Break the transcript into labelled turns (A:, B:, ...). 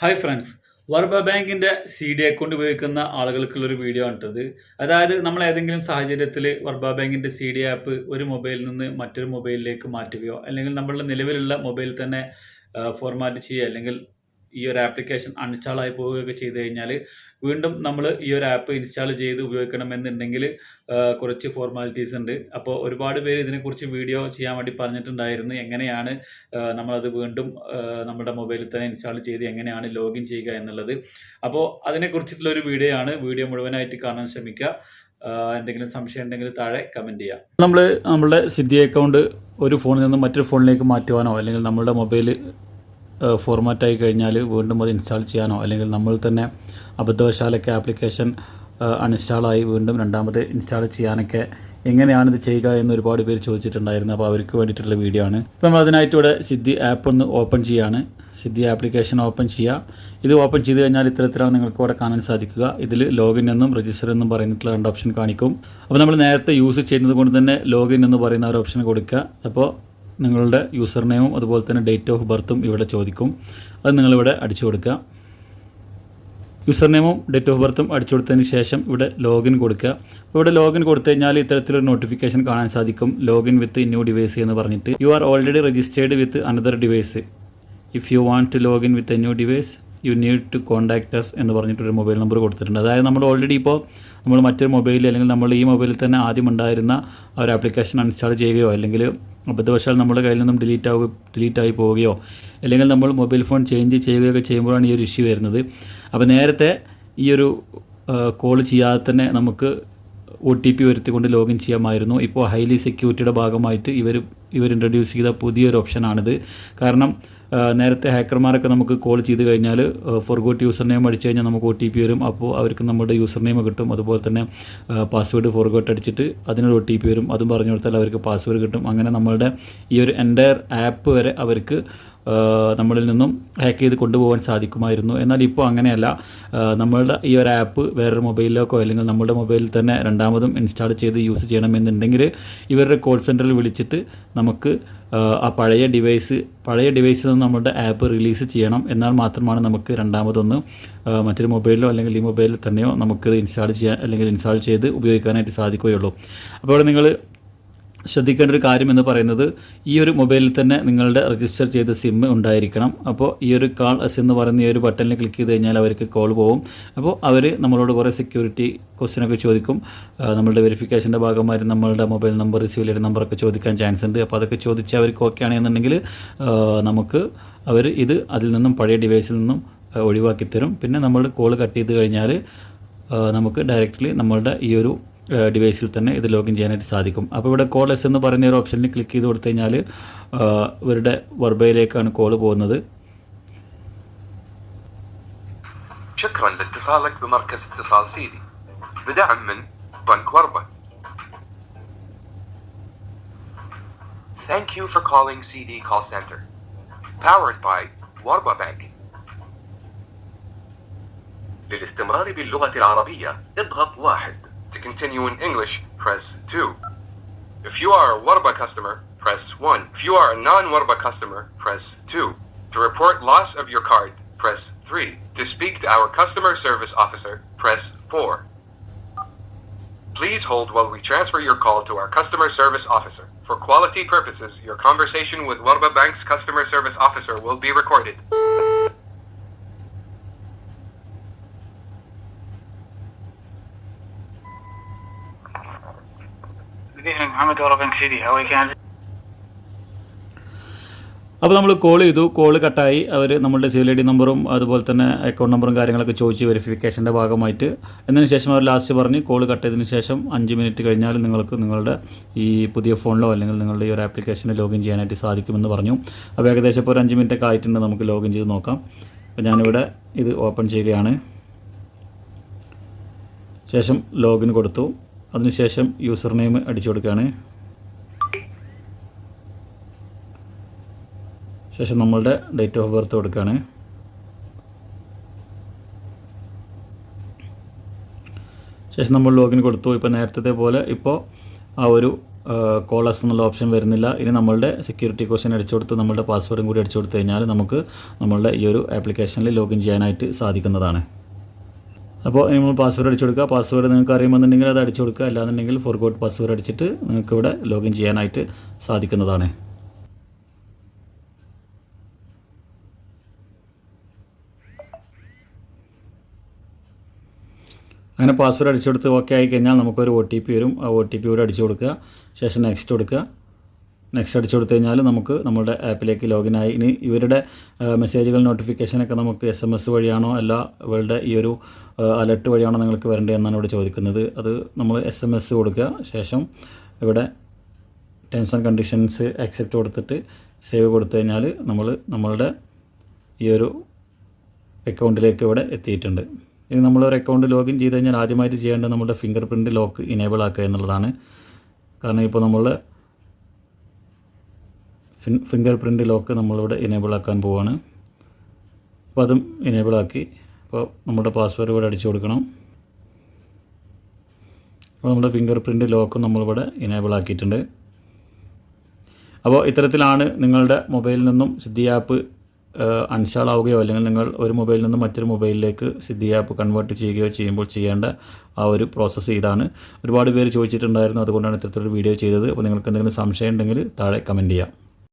A: Hi friends വർബ ബാങ്കിന്റെ C D account ഉപയോഗിക്കുന്ന ആളുകൾക്കുള്ളൊരു video ആണിട്ടത്. അതായത് നമ്മൾ ഏതെങ്കിലും സാഹചര്യത്തിൽ വർബ ബാങ്കിന്റെ സി ഡി ആപ്പ് ഒരു മൊബൈലിൽ നിന്ന് മറ്റൊരു മൊബൈലിലേക്ക് മാറ്റുകയോ അല്ലെങ്കിൽ നമ്മളുടെ നിലവിലുള്ള മൊബൈലിൽ തന്നെ ഫോർമാറ്റ് ചെയ്യുക അല്ലെങ്കിൽ ഈ ഒരു ആപ്ലിക്കേഷൻ അൺഇൻസ്റ്റാൾ ആയി പോവുകയൊക്കെ ചെയ്ത് കഴിഞ്ഞാൽ വീണ്ടും നമ്മൾ ഈ ഒരു ആപ്പ് ഇൻസ്റ്റാൾ ചെയ്ത് ഉപയോഗിക്കണമെന്നുണ്ടെങ്കിൽ കുറച്ച് ഫോർമാലിറ്റീസ് ഉണ്ട്. അപ്പോൾ ഒരുപാട് പേര് ഇതിനെക്കുറിച്ച് വീഡിയോ ചെയ്യാൻ വേണ്ടി പറഞ്ഞിട്ടുണ്ടായിരുന്നു. എങ്ങനെയാണ് നമ്മളത് വീണ്ടും നമ്മുടെ മൊബൈലിൽ തന്നെ ഇൻസ്റ്റാൾ ചെയ്ത് എങ്ങനെയാണ് ലോഗിൻ ചെയ്യുക എന്നുള്ളത്. അപ്പോൾ അതിനെക്കുറിച്ചിട്ടുള്ള ഒരു വീഡിയോ ആണ്. വീഡിയോ മുഴുവനായിട്ട് കാണാൻ ശ്രമിക്കുക. എന്തെങ്കിലും സംശയം ഉണ്ടെങ്കിൽ താഴെ കമന്റ് ചെയ്യാം. നമ്മൾ നമ്മുടെ സിദ്ധി അക്കൗണ്ട് ഒരു ഫോണിൽ നിന്ന് മറ്റൊരു ഫോണിലേക്ക് മാറ്റുവാനോ അല്ലെങ്കിൽ നമ്മുടെ മൊബൈൽ ഫോർമാറ്റ് ആയി കഴിഞ്ഞാൽ വീണ്ടും അത് ഇൻസ്റ്റാൾ ചെയ്യാനോ അല്ലെങ്കിൽ നമ്മൾ തന്നെ അബദ്ധവശാലൊക്കെ ആപ്ലിക്കേഷൻ അൺഇൻസ്റ്റാളായി വീണ്ടും രണ്ടാമത് ഇൻസ്റ്റാൾ ചെയ്യാനൊക്കെ എങ്ങനെയാണ് ഇത് ചെയ്യുക എന്ന് ഒരുപാട് പേര് ചോദിച്ചിട്ടുണ്ടായിരുന്നു. അപ്പോൾ അവർക്ക് വേണ്ടിയിട്ടുള്ള വീഡിയോ ആണ്. ഇപ്പോൾ നമ്മൾ സിദ്ധി ആപ്പ് ഒന്ന് ഓപ്പൺ ചെയ്യാണ്. സിദ്ധി ആപ്ലിക്കേഷൻ ഓപ്പൺ ചെയ്യുക. ഇത് ഓപ്പൺ ചെയ്ത് കഴിഞ്ഞാൽ ഇത്തരത്തിലാണ് നിങ്ങൾക്ക് ഇവിടെ കാണാൻ സാധിക്കുക. ഇതിൽ ലോഗിൻ എന്നും രജിസ്റ്റർ എന്നും പറയുന്നിട്ടുള്ള രണ്ട് ഓപ്ഷൻ കാണിക്കും. അപ്പോൾ നമ്മൾ നേരത്തെ യൂസ് ചെയ്യുന്നത് കൊണ്ട് തന്നെ ലോഗിൻ എന്ന് പറയുന്ന ഒരു ഓപ്ഷൻ കൊടുക്കുക. അപ്പോൾ നിങ്ങളുടെ യൂസർ നെയിമും അതുപോലെ തന്നെ ഡേറ്റ് ഓഫ് ബർത്തും ഇവിടെ ചോദിക്കും. അത് നിങ്ങളിവിടെ അടിച്ചു കൊടുക്കുക. യൂസർ നെയിമും ഡേറ്റ് ഓഫ് ബർത്തും അടിച്ചു കൊടുത്തതിന് ശേഷം ഇവിടെ ലോഗിൻ കൊടുക്കുക. ഇവിടെ ലോഗിൻ കൊടുത്തു കഴിഞ്ഞാൽ ഇത്തരത്തിലൊരു നോട്ടിഫിക്കേഷൻ കാണാൻ സാധിക്കും. ലോഗിൻ വിത്ത് ന്യൂ ഡിവൈസ് എന്ന് പറഞ്ഞിട്ട്. You are already registered with another device if you want to login with a new device you need to contact us എന്ന് പറഞ്ഞിട്ടൊരു മൊബൈൽ നമ്പർ കൊടുത്തിട്ടുണ്ട്. അതായത് നമ്മൾ ഓൾറെഡി ഇപ്പോൾ നമ്മൾ മറ്റൊരു മൊബൈലിൽ അല്ലെങ്കിൽ നമ്മൾ ഈ മൊബൈലിൽ തന്നെ ആദ്യം ഉണ്ടായിരുന്ന ആ ഒരു ആപ്ലിക്കേഷൻ അൺഇൻസ്റ്റാൾ ചെയ്യുകയോ അല്ലെങ്കിൽ അബദ്ധവശാൽ നമ്മുടെ കയ്യിൽ നിന്നും ഡിലീറ്റ് ആവുക ഡിലീറ്റ് ആയി പോവുകയോ അല്ലെങ്കിൽ നമ്മൾ മൊബൈൽ ഫോൺ ചേഞ്ച് ചെയ്യുകയൊക്കെ ചെയ്യുമ്പോഴാണ് ഈ ഒരു ഇഷ്യൂ വരുന്നത്. അപ്പോൾ നേരത്തെ ഈ ഒരു കോൾ ചെയ്യാതെ തന്നെ നമുക്ക് ഒ ടി പി വരുത്തിക്കൊണ്ട് ലോഗിൻ ചെയ്യാമായിരുന്നു. ഇപ്പോൾ ഹൈലി സെക്യൂരിറ്റിയുടെ ഭാഗമായിട്ട് ഇവർ ഇവർ ഇൻട്രൊഡ്യൂസ് ചെയ്ത പുതിയൊരു ഓപ്ഷനാണിത് കാരണം നേരത്തെ ഹാക്കർമാരൊക്കെ നമുക്ക് കോൾ ചെയ്ത് കഴിഞ്ഞാൽ ഫോർഗോട്ട് യൂസർ നെയിം അടിച്ചു കഴിഞ്ഞാൽ നമുക്ക് ഒ ടി പി വരും. അപ്പോൾ അവർക്ക് നമ്മുടെ യൂസർ നെയിം കിട്ടും. അതുപോലെ തന്നെ പാസ്വേഡ് ഫോർഗോട്ട് അടിച്ചിട്ട് അതിനൊരു ഒ ടി പി വരും. അതും പറഞ്ഞു കൊടുത്താൽ അവർക്ക് പാസ്വേഡ് കിട്ടും. അങ്ങനെ നമ്മളുടെ ഈ ഒരു എന്റയർ ആപ്പ് വരെ അവർക്ക് നമ്മളിൽ നിന്നും ഹാക്ക് ചെയ്ത് കൊണ്ടുപോകാൻ സാധിക്കുമായിരുന്നു. എന്നാൽ ഇപ്പോൾ അങ്ങനെയല്ല. നമ്മളുടെ ഈ ഒരു ആപ്പ് വേറൊരു മൊബൈലിലേക്കോ അല്ലെങ്കിൽ നമ്മുടെ മൊബൈലിൽ തന്നെ രണ്ടാമതും ഇൻസ്റ്റാൾ ചെയ്ത് യൂസ് ചെയ്യണമെന്നുണ്ടെങ്കിൽ ഇവരുടെ കോൾ സെന്ററിൽ വിളിച്ചിട്ട് നമുക്ക് ആ പഴയ ഡിവൈസ് പഴയ ഡിവൈസിൽ നിന്ന് നമ്മുടെ ആപ്പ് റിലീസ് ചെയ്യണം. എന്നാൽ മാത്രമാണ് നമുക്ക് രണ്ടാമതൊന്ന് മറ്റൊരു മൊബൈലിലോ അല്ലെങ്കിൽ ഈ മൊബൈലിൽ തന്നെയോ നമുക്ക് ഇൻസ്റ്റാൾ ചെയ്യാൻ അല്ലെങ്കിൽ ഇൻസ്റ്റാൾ ചെയ്ത് ഉപയോഗിക്കാനായിട്ട് സാധിക്കുകയുള്ളൂ. അപ്പോൾ നിങ്ങൾ ശ്രദ്ധിക്കേണ്ട ഒരു കാര്യം എന്ന് പറയുന്നത് ഈ ഒരു മൊബൈലിൽ തന്നെ നിങ്ങളുടെ രജിസ്റ്റർ ചെയ്ത സിം ഉണ്ടായിരിക്കണം. അപ്പോൾ ഈ ഒരു കാൾ എസ് എന്ന് പറയുന്ന ഈ ഒരു ബട്ടണിൽ ക്ലിക്ക് ചെയ്ത് കഴിഞ്ഞാൽ അവർക്ക് കോൾ പോകും അപ്പോൾ അവർ നമ്മളോട് കുറേ സെക്യൂരിറ്റി ക്വസ്റ്റ്യനൊക്കെ ചോദിക്കും. നമ്മളുടെ വെരിഫിക്കേഷന്റെ ഭാഗമായി നമ്മളുടെ മൊബൈൽ നമ്പർ സിവിൽ ചെയ്ത നമ്പറൊക്കെ ചോദിക്കാൻ ചാൻസ് ഉണ്ട്. അപ്പോൾ അതൊക്കെ ചോദിച്ച് അവർക്ക് ഓക്കെ ആണെന്നുണ്ടെങ്കിൽ നമുക്ക് അവർ ഇത് അതിൽ നിന്നും പഴയ ഡിവൈസിൽ നിന്നും ഒഴിവാക്കി തരും. പിന്നെ നമ്മൾ കോൾ കട്ട് ചെയ്ത് കഴിഞ്ഞാൽ നമുക്ക് ഡയറക്റ്റ്ലി നമ്മളുടെ ഈ ഒരു ഡിവൈസിൽ തന്നെ ഇത് ലോഗിൻ ചെയ്യാനായിട്ട് സാധിക്കും അപ്പോൾ ഇവിടെ കോൾ എസ് എന്ന് പറയുന്ന ഒരു ഓപ്ഷനിൽ ക്ലിക്ക് ചെയ്ത് കൊടുത്തു കഴിഞ്ഞാൽ ആ, ഇവരുടെ വർബയിലേക്കാണ് കോൾ പോകുന്നത്
B: شكرا لاتصالك بمركز اتصال سيدي بدعم من بنك وربة Thank you for calling CD Call Center. Powered by Warba Bank. للاستمرار باللغة العربية اضغط واحد. To continue in English, press 2. If you are a Warba customer, press 1. If you are a non-Warba customer, press 2. To report loss of your card, press 3. To speak to our customer service officer, press 4. Please hold while we transfer your call to our customer service officer. For quality purposes, your conversation with Warba Bank's customer service officer will be recorded.
C: Can I
A: അപ്പോൾ നമ്മൾ call ചെയ്തു. Call കട്ടായി. അവർ നമ്മളുടെ civil I D നമ്പറും അതുപോലെ തന്നെ account നമ്പറും കാര്യങ്ങളൊക്കെ ചോദിച്ച് വെരിഫിക്കേഷന്റെ ഭാഗമായിട്ട്. എന്നതിന് ശേഷം അവർ ലാസ്റ്റ് പറഞ്ഞ് കോൾ കട്ട് ശേഷം അഞ്ച് മിനിറ്റ് കഴിഞ്ഞാൽ നിങ്ങൾക്ക് നിങ്ങളുടെ ഈ പുതിയ ഫോണിലോ അല്ലെങ്കിൽ നിങ്ങളുടെ ഈ ഒരു ആപ്ലിക്കേഷനിൽ ലോഗിൻ ചെയ്യാനായിട്ട് സാധിക്കുമെന്ന് പറഞ്ഞു. അപ്പോൾ ഏകദേശം ഇപ്പോൾ ഒരു അഞ്ച് മിനിറ്റ് ഒക്കെ ആയിട്ടുണ്ട്. നമുക്ക് ലോഗിൻ ചെയ്ത് നോക്കാം. അപ്പോൾ ഞാനിവിടെ ഇത് ഓപ്പൺ ചെയ്യുകയാണ്. ശേഷം ലോഗിൻ കൊടുത്തു. അതിനുശേഷം യൂസർ നെയിം അടിച്ചു കൊടുക്കുകയാണ്. ശേഷം നമ്മളുടെ ഡേറ്റ് ഓഫ് ബർത്ത് കൊടുക്കുകയാണ്. ശേഷം നമ്മൾ ലോഗിൻ കൊടുത്തു. ഇപ്പോൾ നേരത്തെ പോലെ ഇപ്പോൾ ആ ഒരു കോളേഴ്സ് എന്നുള്ള ഓപ്ഷൻ വരുന്നില്ല. ഇനി നമ്മളുടെ സെക്യൂരിറ്റി ക്വസ്റ്റ്യൻ അടിച്ചു കൊടുത്ത് നമ്മളുടെ പാസ്വേഡും കൂടി അടിച്ചു കൊടുത്തു കഴിഞ്ഞാൽ നമുക്ക് നമ്മളുടെ ഈ ഒരു ആപ്ലിക്കേഷനിൽ ലോഗിൻ ചെയ്യാനായിട്ട് സാധിക്കുന്നതാണ്. അപ്പോൾ ഇനി നമ്മൾ പാസ്വേഡ് അടിച്ചു കൊടുക്കുക. പാസ്വേഡ് നിങ്ങൾക്ക് അറിയുമെന്നുണ്ടെങ്കിൽ അത് അടിച്ചു കൊടുക്കുക. അല്ലാന്നുണ്ടെങ്കിൽ ഫോർഗോട്ട് പാസ്വേഡ് അടിച്ചിട്ട് നിങ്ങൾക്ക് ഇവിടെ ലോഗിൻ ചെയ്യാനായിട്ട് സാധിക്കുന്നതാണ്. അങ്ങനെ പാസ്വേഡ് അടിച്ചു കൊടുത്ത് ഓക്കെ ആയി കഴിഞ്ഞാൽ നമുക്കൊരു ഒ ടി പി വരും. ആ ഒ ടി പി കൂടെ അടിച്ചു കൊടുക്കുക. ശേഷം നെക്സ്റ്റ് കൊടുക്കുക. നെക്സ്റ്റ് അടിച്ചു കൊടുത്തു കഴിഞ്ഞാൽ നമുക്ക് നമ്മുടെ ആപ്പിലേക്ക് ലോഗിൻ ആയി. ഇനി ഇവരുടെ മെസ്സേജുകൾ നോട്ടിഫിക്കേഷനൊക്കെ നമുക്ക് എസ് എം എസ് വഴിയാണോ അല്ല ഇവരുടെ ഈ ഒരു അലർട്ട് വഴിയാണോ നിങ്ങൾക്ക് വരേണ്ടത് എന്നാണ് ഇവിടെ ചോദിക്കുന്നത്. അത് നമ്മൾ എസ് എം എസ് കൊടുക്കുക. ശേഷം ഇവിടെ ടേംസ് ആൻഡ് കണ്ടീഷൻസ് അക്സെപ്റ്റ് കൊടുത്തിട്ട് സേവ് കൊടുത്തു കഴിഞ്ഞാൽ നമ്മൾ നമ്മളുടെ ഈ ഒരു അക്കൗണ്ടിലേക്ക് ഇവിടെ എത്തിയിട്ടുണ്ട്. ഇനി നമ്മളൊരു അക്കൗണ്ട് ലോഗിൻ ചെയ്ത് കഴിഞ്ഞാൽ ആദ്യമായിട്ട് ചെയ്യേണ്ടത് നമ്മുടെ ഫിംഗർ പ്രിന്റ് ലോക്ക് ഇനേബിൾ ആക്കുക എന്നുള്ളതാണ്. കാരണം ഇപ്പോൾ ഫിംഗർ പ്രിന്റ് ലോക്ക് നമ്മളിവിടെ എനേബിൾ ആക്കാൻ പോവാണ്. അപ്പോൾ അതും എനേബിൾ ആക്കി. അപ്പോൾ നമ്മുടെ പാസ്വേഡ് ഇവിടെ അടിച്ചു കൊടുക്കണം. അപ്പോൾ നമ്മുടെ ഫിംഗർ പ്രിന്റ് ലോക്ക് നമ്മളിവിടെ എനേബിൾ ആക്കിയിട്ടുണ്ട്. അപ്പോൾ ഇത്തരത്തിലാണ് നിങ്ങളുടെ മൊബൈലിൽ നിന്നും സിദ്ധി ആപ്പ് അൺസ്റ്റാൾ ആവുകയോ അല്ലെങ്കിൽ നിങ്ങൾ ഒരു മൊബൈലിൽ നിന്നും മറ്റൊരു മൊബൈലിലേക്ക് സിദ്ധി ആപ്പ് കൺവേർട്ട് ചെയ്യുകയോ ചെയ്യുമ്പോൾ ചെയ്യേണ്ട ആ ഒരു പ്രോസസ്സ് ഇതാണ്. ഒരുപാട് പേര് ചോദിച്ചിട്ടുണ്ടായിരുന്നു അതുകൊണ്ടാണ് ഇത്തരത്തിലൊരു വീഡിയോ ചെയ്തത്. അപ്പോൾ നിങ്ങൾക്ക് എന്തെങ്കിലും സംശയം ഉണ്ടെങ്കിൽ താഴെ കമന്റ് ചെയ്യാം.